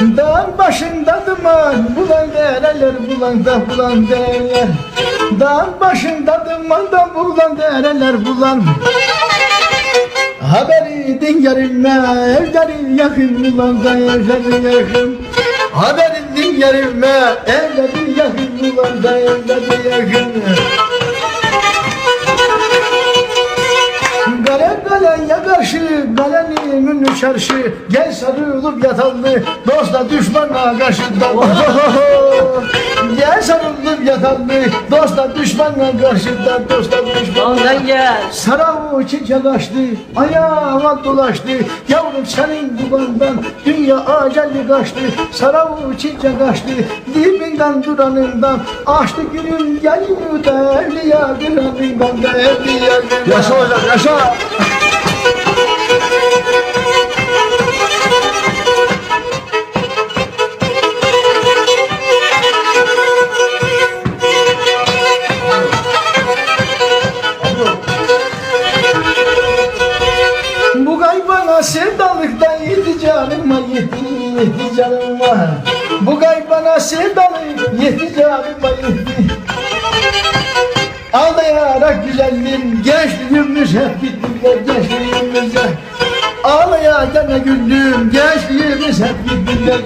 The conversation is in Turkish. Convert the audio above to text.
Dağın başında duman bulan dereler bulan da bulan dereler Dağın başında duman da bulan dereler bulan. Haberi dinlerime evleri yakın bulan da evleri yakın. Haberi dinlerime evleri yakın bulan da evleri yakın. Gale galeye karşı galenin ünlü çarşı Gel sarılıp yatallı dostla düşmana karşı Gel sarılıp yatallı dostla düşmana karşı Dostla düşmana Ondan gel. Saravu çiçe kaçtı, ayağıma dolaştı. Yavrum senin dumandan dünya aceli kaçtı. Saravu çiçe kaçtı, dibinden duranından. Açtı günüm geliyor da evliya duranından da evliya duranından Yaşa hocam yaşa. Yedi canıma Bu gaybana sevdalık yedi canıma yedi Ağlayarak güzelliğim gençliğimiz hep gittiler gençliğimize Ağlaya gene güldüm gençliğimiz hep gittiler